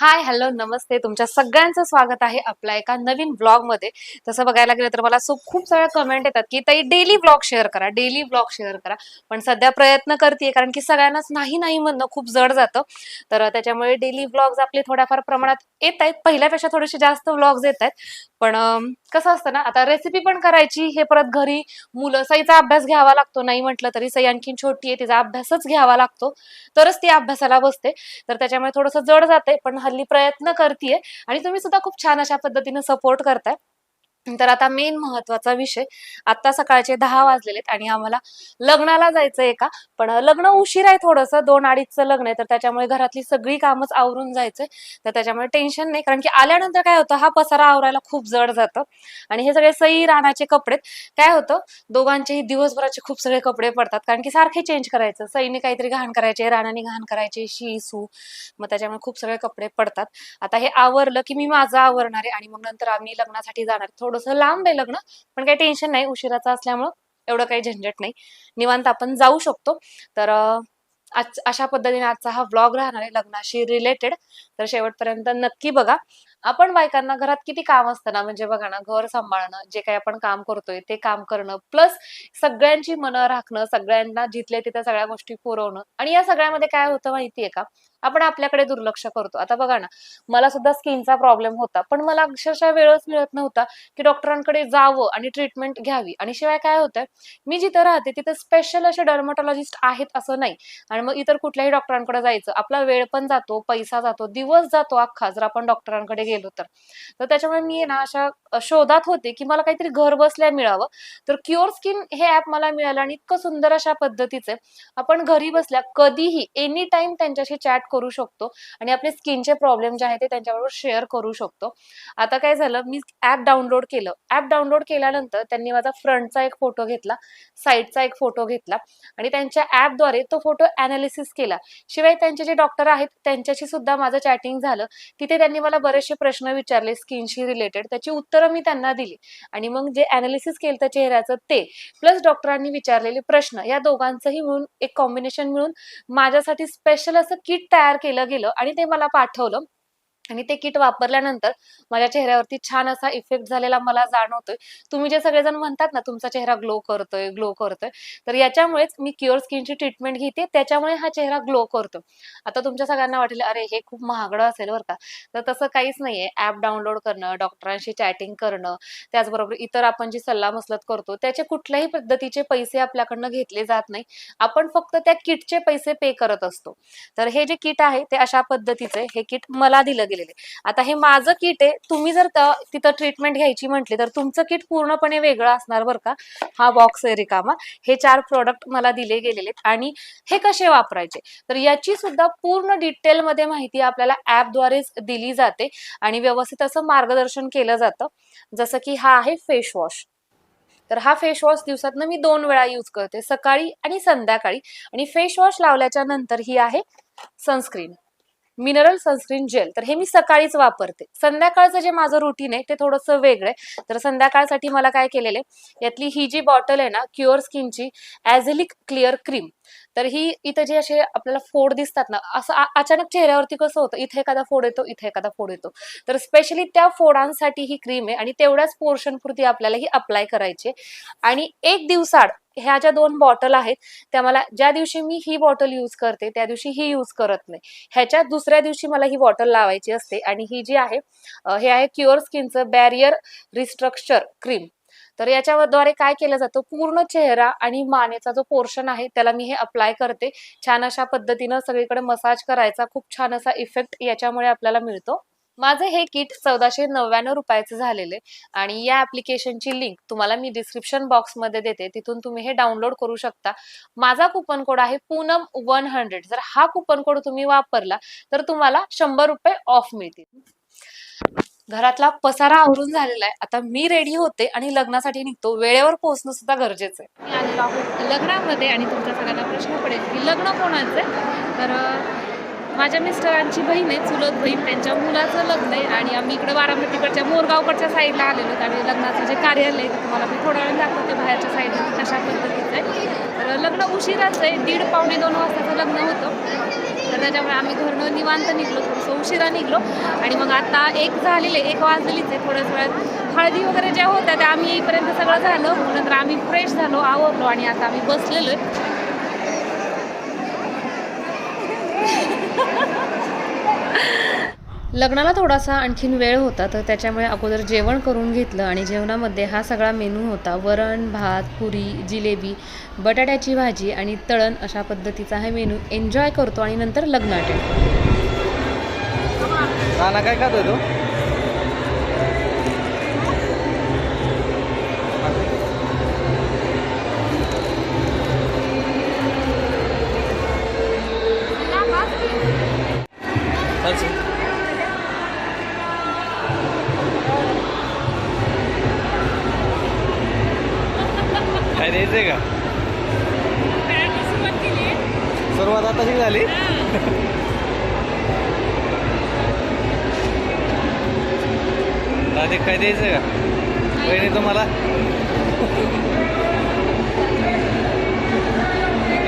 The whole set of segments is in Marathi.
हाय हॅलो नमस्ते. तुमच्या सगळ्यांचं स्वागत आहे आपल्या एका नवीन ब्लॉगमध्ये. तसं बघायला गेलं तर मला सो खूप साऱ्या कमेंट येतात की ताई डेली ब्लॉग शेअर करा डेली ब्लॉग शेअर करा. पण सध्या प्रयत्न करते कारण की सगळ्यांनाच नाही नाही म्हणणं खूप जड जातं. तर त्याच्यामुळे डेली ब्लॉग्स आपले थोड्याफार प्रमाणात येत आहेत. पहिल्यापेक्षा थोडेसे जास्त ब्लॉग्स येत आहेत. पण कसं असतं ना आता रेसिपी पण करायची हे परत घरी मुलं सईचा अभ्यास घ्यावा लागतो नाही म्हटलं तरी सई आणखीन छोटी आहे तिचा अभ्यासच घ्यावा लागतो. तरच ती अभ्यासाला बसते. तर त्याच्यामुळे थोडंसं जड जाते पण हल्ली प्रयत्न करतेय. आणि तुम्ही सुद्धा खूप छान अशा पद्धतीने सपोर्ट करताय. तर आता मेन महत्त्वाचा विषय आता सकाळचे दहा वाजलेले आहेत आणि आम्हाला लग्नाला जायचंय का पण लग्न उशीर आहे थोडंसं दोन अडीचचं लग्न आहे तर त्याच्यामुळे घरातली सगळी कामच आवरून जायचंय तर त्याच्यामुळे टेन्शन नाही कारण की आल्यानंतर काय होतं हा पसारा आवरायला खूप जड जातं आणि हे सगळे सई रानाचे कपडे काय होतं दोघांचेही दिवसभराचे खूप सगळे कपडे पडतात कारण की सारखे चेंज करायचं सईने काहीतरी घाण करायचे राणाने घाण करायचे शी सू मग त्याच्यामुळे खूप सगळे कपडे पडतात. आता हे आवरलं की मी माझं आवरणार आहे आणि मग नंतर आम्ही लग्नासाठी जाणार थोडं थोडंसं लांब आहे लग्न पण काही टेन्शन नाही. उशिराचं असल्यामुळं एवढं काही झंझट नाही. निवांत आपण जाऊ शकतो. तर आज अशा पद्धतीने आजचा हा ब्लॉग राहणार आहे लग्नाशी रिलेटेड तर शेवटपर्यंत नक्की बघा. आपण बायकांना घरात किती काम असतं ना म्हणजे बघा ना घर सांभाळणं जे काही आपण काम करतोय ते काम करणं प्लस सगळ्यांची मनं राखणं सगळ्यांना जिथले तिथं सगळ्या गोष्टी पुरवणं. आणि या सगळ्यामध्ये काय होतं माहितीये का? आपण आपल्याकडे दुर्लक्ष करतो. आता बघा ना मला सुद्धा स्किनचा प्रॉब्लेम होता पण मला अक्षरशः वेळच मिळत नव्हता की डॉक्टरांकडे जावं आणि ट्रीटमेंट घ्यावी. आणि शिवाय काय होतंय मी जिथं राहते तिथं स्पेशल असे डर्मॅटॉलॉजिस्ट आहेत असं नाही. आणि मग इतर कुठल्याही डॉक्टरांकडे जायचं आपला वेळ पण जातो पैसा जातो दिवस जातो अख्खा जर आपण डॉक्टरांकडे गेलो तर. तर त्याच्यामुळे मी ना अशा शोधात होते की मला काहीतरी घर बसल्या मिळावं. तर क्युअर स्किन हे ऍप मला मिळालं आणि इतकं सुंदर अशा पद्धतीचे आपण घरी बसल्या कधीही एनी टाइम त्यांच्याशी चॅट करू शकतो आणि आपले स्किनचे प्रॉब्लेम जे आहेत ते त्यांच्याबरोबर शेअर करू शकतो. आता काय झालं मी ऍप डाउनलोड केलं. ऍप डाउनलोड केल्यानंतर त्यांनी माझा फ्रंटचा एक फोटो घेतला साईडचा एक फोटो घेतला आणि त्यांच्या ऍपद्वारे तो फोटो अनालिसिस केला. शिवाय त्यांचे जे डॉक्टर आहेत त्यांच्याशी सुद्धा माझं चॅटिंग झालं तिथे त्यांनी मला बरेचसे प्रश्न विचारले स्किनशी रिलेटेड त्याची उत्तरं मी त्यांना दिली. आणि मग जे अनालिसिस केलं त्या चेहऱ्याचं ते प्लस डॉक्टरांनी विचारलेले प्रश्न या दोघांचंही मिळून एक कॉम्बिनेशन मिळून माझ्यासाठी स्पेशल असं किट तयार केलं गेलं आणि ते मला पाठवलं. आणि ते किट वापरल्यानंतर माझ्या चेहऱ्यावरती छान असा इफेक्ट झालेला मला जाणवतोय. तुम्ही जे सगळेजण म्हणतात ना तुमचा चेहरा ग्लो करतोय ग्लो करतोय तर याच्यामुळेच मी क्युअर स्किनची ट्रीटमेंट घेते त्याच्यामुळे हा चेहरा ग्लो करतो आता तुमच्या सगळ्यांना वाटेल अरे हे खूप महागडं असेल बरं का. तर तसं काहीच नाहीये. ऍप डाउनलोड करणं डॉक्टरांशी चॅटिंग करणं त्याचबरोबर इतर आपण जी सल्ला मसलत करतो त्याचे कुठल्याही पद्धतीचे पैसे आपल्याकडनं घेतले जात नाही. आपण फक्त त्या किटचे पैसे पे करत असतो. तर हे जे किट आहे ते अशा पद्धतीचे हे किट मला दिलं गेलं. केलेले आता हे माझं किट आहे तुम्ही जर तिथं ट्रीटमेंट घ्यायची म्हटली तर तुमचं किट पूर्णपणे वेगळं असणार बरं का? हा बॉक्स आहे रिकामा. हे चार प्रोडक्ट मला दिले गेलेले आणि हे कसे वापरायचे? तर याची सुद्धा पूर्ण डिटेलमध्ये माहिती आपल्याला ऍपद्वारेच दिली जाते आणि व्यवस्थित असं मार्गदर्शन केलं जातं. जसं की हा आहे फेस वॉश तर हा फेस वॉश दिवसातनं मी दोन वेळा यूज करते सकाळी आणि संध्याकाळी. आणि फेस वॉश लावल्याच्या नंतर ही आहे सनस्क्रीन मिनरल सनस्क्रीन जेल. तर हे मी सकाळीच वापरते. संध्याकाळचं जे माझं रुटीन आहे ते थोडंसं वेगळं आहे. तर संध्याकाळसाठी मला काय केलेलं आहे यातली ही जी बॉटल आहे ना क्युअर स्किनची ॲझेलिक क्लिअर क्रीम तर ही इथं जे असे आपल्याला फोड दिसतात ना असं अचानक चेहऱ्यावरती कसं होतं इथे एखादा फोड येतो इथे एखादा फोड येतो. तर स्पेशली त्या फोडांसाठी ही क्रीम आहे आणि तेवढ्याच पोर्शन पुरती आपल्याला ही अप्लाय करायची आणि एक दिवसाड ह्या ज्या दोन बॉटल आहेत त्या मला ज्या दिवशी मी ही बॉटल यूज करते त्या दिवशी ही यूज करत नाही. ह्याच्या दुसऱ्या दिवशी मला ही बॉटल लावायची असते आणि ही जी आहे हे आहे क्युअर स्किनचं बॅरियर रिस्ट्रक्चर क्रीम तर याच्याद्वारे काय केलं जातं पूर्ण चेहरा आणि मानेचा जो पोर्शन आहे त्याला मी हे अप्लाय करते. छान अशा पद्धतीनं सगळीकडे मसाज करायचा खूप छान असा इफेक्ट याच्यामुळे आपल्याला मिळतो. माझं हे किट चौदाशे नव्याण्णव रुपयाचं झालेलं आहे. आणि या ऍप्लिकेशनची लिंक तुम्हाला मी डिस्क्रिप्शन बॉक्समध्ये देते. तिथून तुम्ही हे डाउनलोड करू शकता. माझा कुपन कोड आहे पूनम वन हंड्रेड. जर हा कुपन कोड तुम्ही वापरला तर तुम्हाला शंभर रुपये ऑफ मिळतील. घरातला पसारा आवरून झालेला आहे. आता मी रेडी होते आणि लग्नासाठी निघतो. वेळेवर पोहोचणं सुद्धा गरजेचं आहे. लग्नामध्ये आणि तुमच्या सगळ्यांना प्रश्न पडेल की लग्न कोणाचं आहे? तर माझ्या मिस्टरांची बहीण आहे चुलत बहीण. त्यांच्या मुलाचं लग्न आहे आणि आम्ही इकडे बारामतीकडच्या मोरगावकडच्या साईडला आलेलो आणि लग्नाचं जे कार्यालय आहे तुम्हाला मी थोडा वेळ दाखवते बाहेरच्या साईडला कशा पद्धतीचं आहे. तर लग्न उशिराचं आहे दीड पावणे दोन वाजताचं लग्न होतं. तर त्याच्यामुळे आम्ही घरनं निवांत निघलो थोडंसं उशिरा निघलो. आणि मग आता एक झालेले एक वाजलेलीच आहे. थोड्याच वेळात हळदी वगैरे ज्या होत्या त्या आम्ही येईपर्यंत सगळं झालं. नंतर आम्ही फ्रेश झालो आवरलो आणि आता आम्ही बसलेलो आहे. लग्नाला थोडासा आणखीन वेळ होता तर त्याच्यामुळे अगोदर जेवण करून घेतलं आणि जेवणामध्ये हा सगळा मेनू होता. वरण भात पुरी जिलेबी बटाट्याची भाजी आणि तळण अशा पद्धतीचा हा मेनू एन्जॉय करतो आणि नंतर लग्न अटेंड नाना काय खातोय तू? काय अरे काय द्यायचं का? बहिणी तुम्हाला?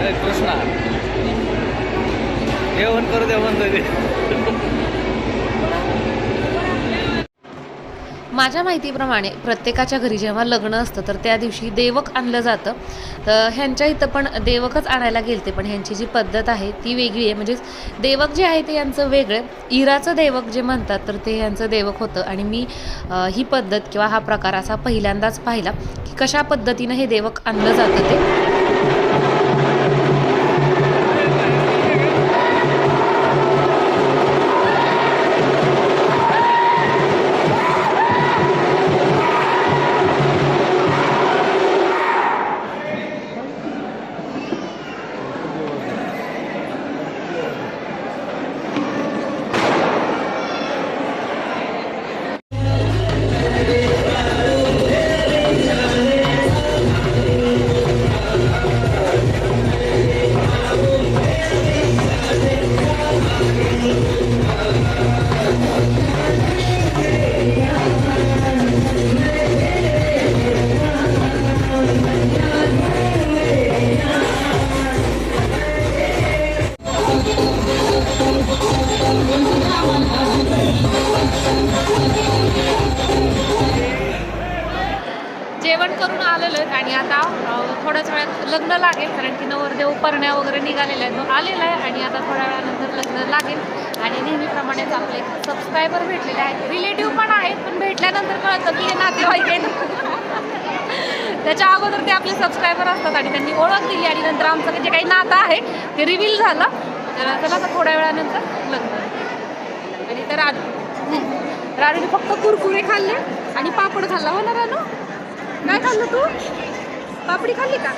अरे कृष्णा. जेवण करू दे म्हणतोय ते. माझ्या माहितीप्रमाणे प्रत्येकाच्या घरी जेव्हा लग्न असतं तर त्या दिवशी देवक आणलं जातं. तर ह्यांच्या इथं पण देवकच आणायला गेलते पण ह्यांची जी पद्धत आहे ती वेगळी आहे. म्हणजेच देवक जे आहे ते यांचं वेगळं इराचं देवक जे म्हणतात तर ते यांचं देवक होतं. आणि मी ही पद्धत किंवा हा प्रकार असा पहिल्यांदाच पाहिला की कशा पद्धतीनं हे देवक आणलं जातं ते. थोड्याच वेळात लग्न लागेल कारण की नवरदेव परण्या वगैरे निघालेल्या आहेत. तो आलेला आहे आणि आता थोड्या वेळानंतर लग्न लागेल. आणि नेहमीप्रमाणेच आपले सबस्क्रायबर भेटलेले आहेत. रिलेटिव्ह पण आहेत पण भेटल्यानंतर कळतं की हे नातेवाईक आहेत. त्याच्या अगोदर ते आपले सबस्क्रायबर असतात आणि त्यांनी ओळख दिली आणि नंतर आमचं जे काही नातं आहे ते रिव्हील झालं. तर चला आता थोड्या वेळानंतर लग्न. आणि तर रानू रानूने फक्त कुरकुरे खाल्ले आणि पापड खाल्ला. हो ना रानू काय खाल्लं तू? पापडी खाल्ली का?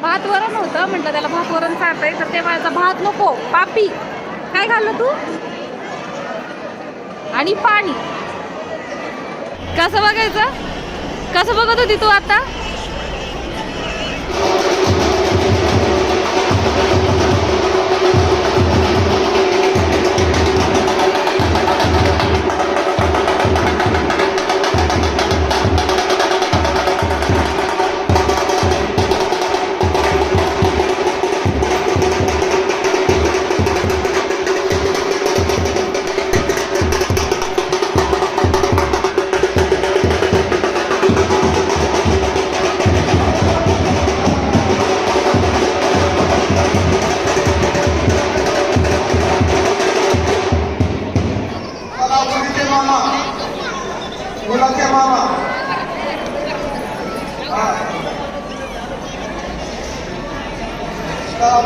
भात वरण होतं म्हटलं त्याला भात वरण चालतंय तर ते माझा भात नको पापी. काय खाल्लं तू? आणि पाणी. कसं बघायचं? कसं बघत होती तू आता?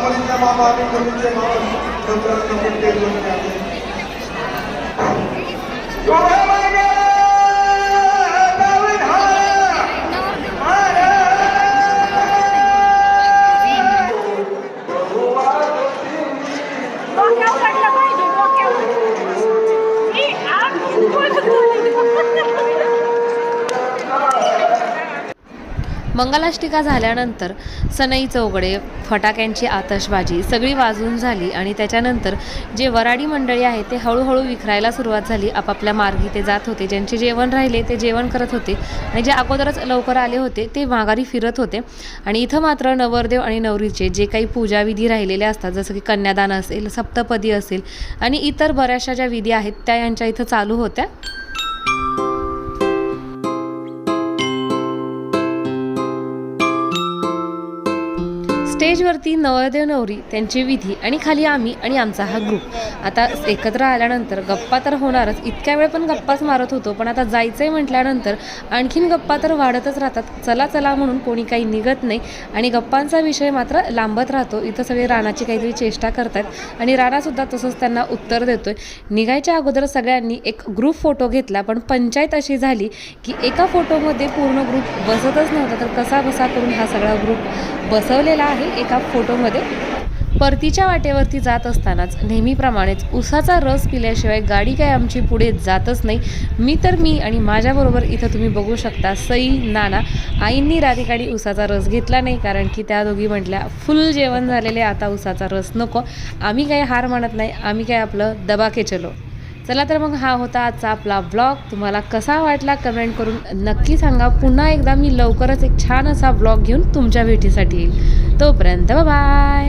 त्याला मुलीचे मामा आणि मुलीचे मामा संपर्क करून ते मंगलाष्टिका झाल्यानंतर सनई चौगडे फटाक्यांची आतषबाजी सगळी वाजून झाली आणि त्याच्यानंतर जे वराडी मंडळी आहे ते हळूहळू विखरायला सुरुवात झाली. आपापल्या मार्गी ते जात होते. ज्यांचे जेवण राहिले ते जेवण करत होते आणि जे अगोदरच लवकर आले होते ते माघारी फिरत होते. आणि इथं मात्र नवरदेव आणि नवरीचे जे काही पूजाविधी राहिलेले असतात जसं की कन्यादान असेल सप्तपदी असेल आणि इतर बऱ्याचशा ज्या विधी आहेत त्या यांच्या इथं चालू होत्या. स्टेजवरती नवरदेव नवरी त्यांची विधी आणि खाली आम्ही आणि आमचा हा ग्रुप आता एकत्र आल्यानंतर गप्पा तर होणारच इतक्या वेळ पण गप्पाच मारत होतो पण आता जायचंय म्हटल्यानंतर आणखीन गप्पा तर वाढतच राहतात. चला चला म्हणून कोणी काही निघत नाही आणि गप्पांचा विषय मात्र लांबत राहतो. इथं सगळे रानाची काहीतरी चेष्टा करतात आणि राणासुद्धा तसंच त्यांना उत्तर देतोय. निघायच्या अगोदर सगळ्यांनी एक ग्रुप फोटो घेतला पण पंचायत अशी झाली की एका फोटोमध्ये पूर्ण ग्रुप बसतच नव्हता. तर कसा बसा करून हा सगळा ग्रुप बसवलेला आहे? एका फोटोमध्ये परतीच्या वाटेवरती जात असतानाच नेहमीप्रमाणेच उसाचा रस पिल्याशिवाय गाडी काय आमची पुढे जातच नाही. मी तर मी आणि माझ्याबरोबर इथं तुम्ही बघू शकता सई नाना आईंनी राधिकाडी उसाचा रस घेतला नाही कारण की त्या दोघी म्हटल्या फुल जेवण झालेले आता उसाचा रस नको. आम्ही काय हार मानत नाही आम्ही काय आपलं दबाके चलो. चला तर मग हा होता आजचा आपला ब्लॉग तुम्हाला कसा वाटला कमेंट करून नक्की सांगा. पुन्हा एकदा मी लवकरच एक छान असा ब्लॉग घेऊन तुमच्या भेटीसाठी येईल. तोपर्यंत बाय